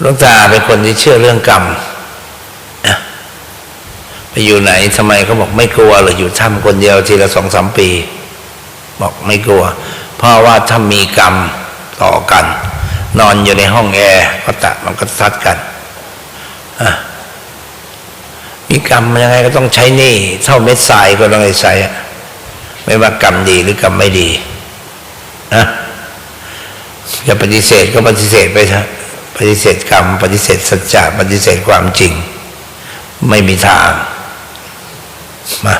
หลวงตาเป็นคนที่เชื่อเรื่องกรรมนะไปอยู่ไหนทำไมเขาบอกไม่กลัวเลยออยู่ถ้ำคนเดียวทีละสองสามปี บอกไม่กลัว เพราะว่าถ้ามีกรรมต่อกัน นอนอยู่ในห้องแอร์ก็ตะมันก็ซัดกันมีกรรมยังไงก็ต้องใช้หนี้เท่าเม็ดทรายก็ต้องใช้ไม่ว่ากรรมดีหรือกรรมไม่ดีนะจะปฏิเสธก็ปฏิเสธไปเถอะ ปฏิเสธกรรม ปฏิเสธสัจจะปฏิเสธความจริง ไม่มีทางมา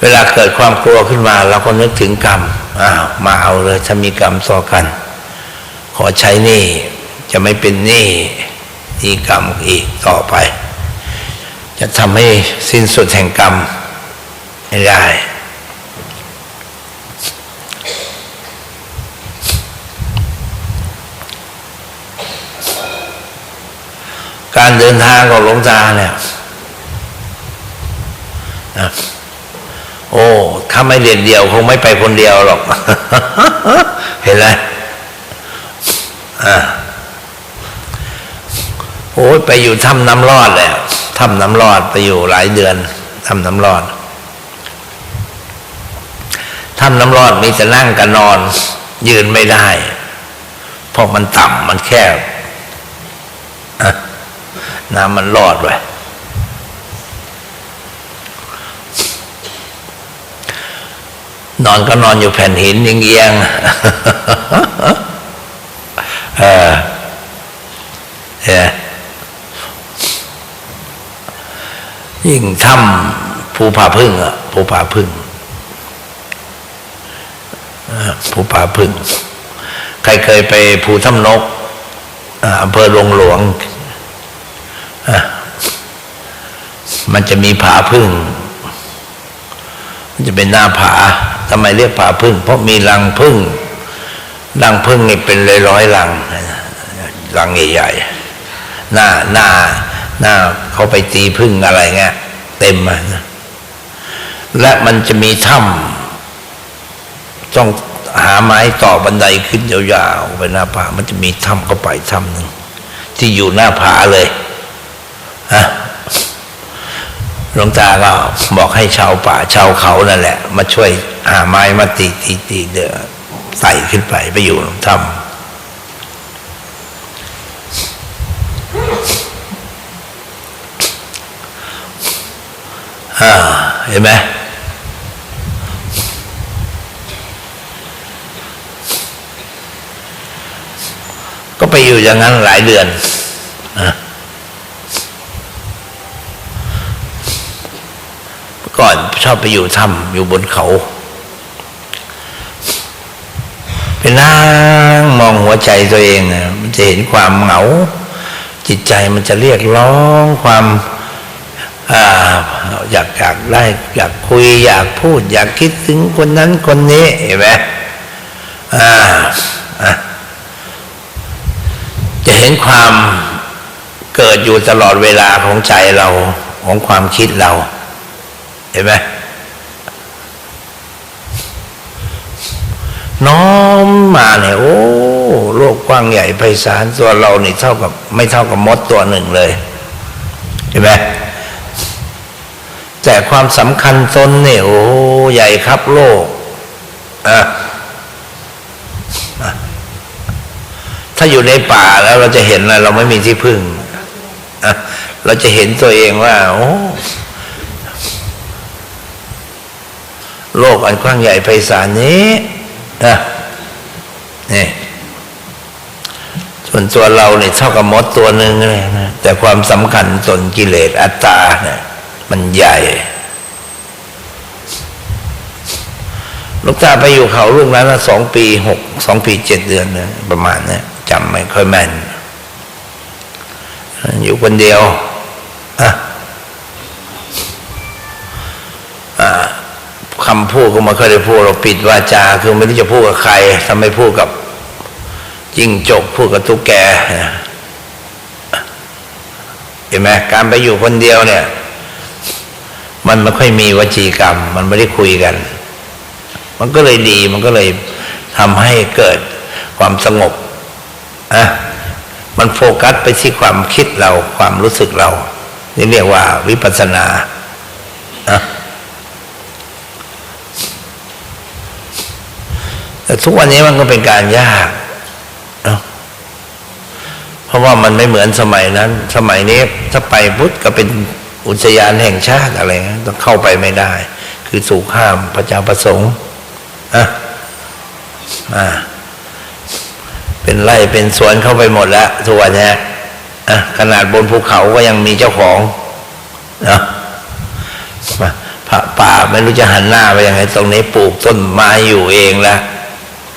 เวลาเกิดความกลัวขึ้นมาเราก็นึกถึงกรรมอ้าวมาเอาเลยถ้ามีกรรมต่อกัน ขอใช้นี้จะไม่เป็นนี้หนี้กรรมอีกต่อไป จะทำให้สิ้นสุดแห่งกรรมไม่ได้ การเดินทางของหลวงตาเนี่ยนะโอ้ ถ้าไม่เรียนเดียวคงไม่ไปคนเดียวหรอก เห็นไหมอ่าโอ้ยไปอยู่ถ้ำน้ำรอดเลยถ้ำน้ำรอดไปอยู่หลายเดือนถ้ำน้ำรอดถ้ำน้ำรอดมีแต่นั่งกับนอน ยืนไม่ได้ เพราะมันต่ำมันแคบ น้ำมันรอดไว้นอนก็นอนอยู่แผ่นหินเอียงเออเออยิ่งถ้ำภูผาพึ่งอะภูผาพึ่งภูผาพึ่ง ใครเคยไปภูถ้ำนกอ่าอำเภอหลวงหลวงอะ มันจะมีผาพึ่ง มันจะเป็นหน้าผาทำไมเรียกผาพึ่ง เพราะมีรังพึ่งรังพึ่งนี่เป็นร้อยร้อยรังรังใหญ่ๆหน้าหน้าหน้าเขาไปตีพึ่งอะไรเงี้ยเต็มมานะและมันจะมีถ้ำต้องหาไม้ต่อบันไดขึ้นยาวๆไปหน้าผา มันจะมีถ้ำเข้าไปถ้ำหนึ่งที่อยู่หน้าผาเลยฮะ หลวงตาก็บอกให้ชาวป่าชาวเขานั่นแหละ มาช่วยหาไม้มาตีตีตีเดือใส่ขึ้นไปไปอยู่ทำอ่าเห็นไหมก็ไปอยู่อย่างนั้นหลายเดือนอะ ก่อน ชอบไปอยู่ถ้ำอยู่บนเขาไปนั่งมองหัวใจตัวเองมันจะเห็นความเหงา จิตใจมันจะเรียกร้องความออยากอยากได้ อยากคุย อยากพูด อยากคิดถึงคนนั้นคนนี้เห็นไหมอ่าจะเห็นความเกิดอยู่ตลอดเวลาของใจเราของความคิดเรา ห็นไหมน้อมมาเนี่ยโอ้โลกกว้างใหญ่ไพศาลตัวเราเนี่เท่ากับ ไม่เท่ากับมดตัวหนึ่งเลย เห็นไหมแต่ความสำคัญตนเนี่ยโอ้ใหญ่ครับโลกอะอะถ้าอยู่ในป่าแล้วเราจะเห็นนะเราไม่มีที่พึ่งอะเราจะเห็นตัวเองว่า โอ้ โลกอันกว้างใหญ่ไพศาลนี้นะนี่ส่วนตัวเราเนี่ยเท่ากับมดตัวหนึ่งเลยนะแต่ความสำคัญตนกิเลสอัตตาเนี่ยมันใหญ่ลูกตาไปอยู่เขาลูกนั้นสองปีหกสองปีเจ็ดเดือนนะประมาณเนี้ยจำไม่ค่อยแม่นอยู่คนเดียวอะ คำพูดก็ไมาเคยได้พูดเราปิดวาจา คือไม่รู้จะพูดกับใครทำไมพูดกับจิ้งจกพูดกับตุ๊กแกเห็นไหมการไปอยู่คนเดียวเนี่ย มันไม่ค่อยมีวจีกรรม มันไม่ได้คุยกัน มันก็เลยดีมันก็เลยทำให้เกิดความสงบอะมันโฟกัสไปที่ความคิดเราความรู้สึกเรา นี่เรียกว่าวิปัสสนาอะ แต่ทุกวันนี้มันก็เป็นการยากเนอะเพราะว่ามันไม่เหมือนสมัยนั้น สมัยนี้ถ้าไปพุทธก็เป็นอุทยานแห่งชาติอะไรเงี้ยต้องเข้าไปไม่ได้ คือสู่ข้ามพระเจ้าประสงค์อะอ่าเป็นไร่เป็นสวนเข้าไปหมดแล้วทุกวันนี้ขนาดบนภูเขาก็ยังมีเจ้าของเนาะป่าป่าไม่รู้จะหันหน้าไปยังไงตรงนี้ปลูกต้นไม้อยู่เองแล้ว